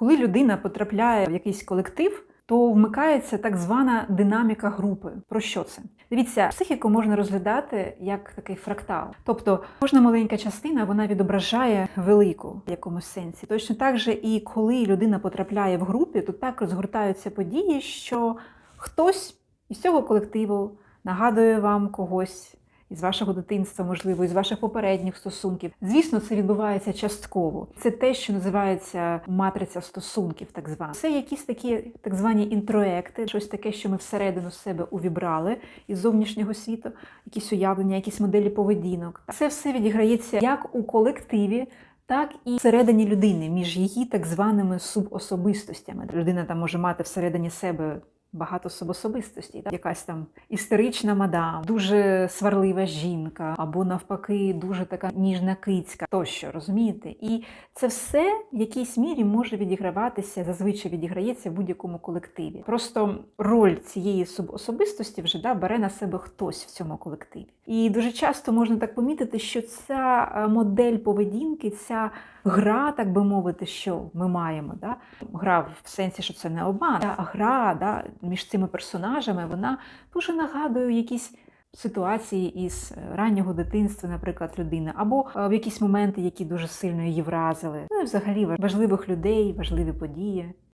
Коли людина потрапляє в якийсь колектив, то вмикається так звана динаміка групи. Про що це? Дивіться, психіку можна розглядати як такий фрактал. Тобто кожна маленька частина вона відображає велику в якомусь сенсі. Точно так же, і коли людина потрапляє в групі, то так розгортаються події, що хтось із цього колективу нагадує вам когось. Із вашого дитинства, можливо, із ваших попередніх стосунків. Звісно, це відбувається частково. Це те, що називається матриця стосунків, так звана. Це якісь такі так звані інтроекти, щось таке, що ми всередину себе увібрали із зовнішнього світу, якісь уявлення, якісь моделі поведінок. Це все відіграється як у колективі. Так і всередині людини, між її так званими субособистостями. Людина там може мати всередині себе багато субособистостей. Так? Якась там істерична мадам, дуже сварлива жінка, або навпаки, дуже така ніжна кицька тощо, розумієте? І це все в якійсь мірі може відіграватися, зазвичай відіграється в будь-якому колективі. Просто роль цієї субособистості вже да, бере на себе хтось в цьому колективі. І дуже часто можна так помітити, що ця е, модель поведінки, ця гра, так би мовити, що ми маємо. Да? Гра в сенсі, що це не обман, а гра да, між цими персонажами, вона дуже нагадує якісь. Ситуації із е, раннього дитинства, наприклад, людини, або е, в якісь моменти, які дуже сильно її вразили. Ну і взагалі важливих людей, важливі події.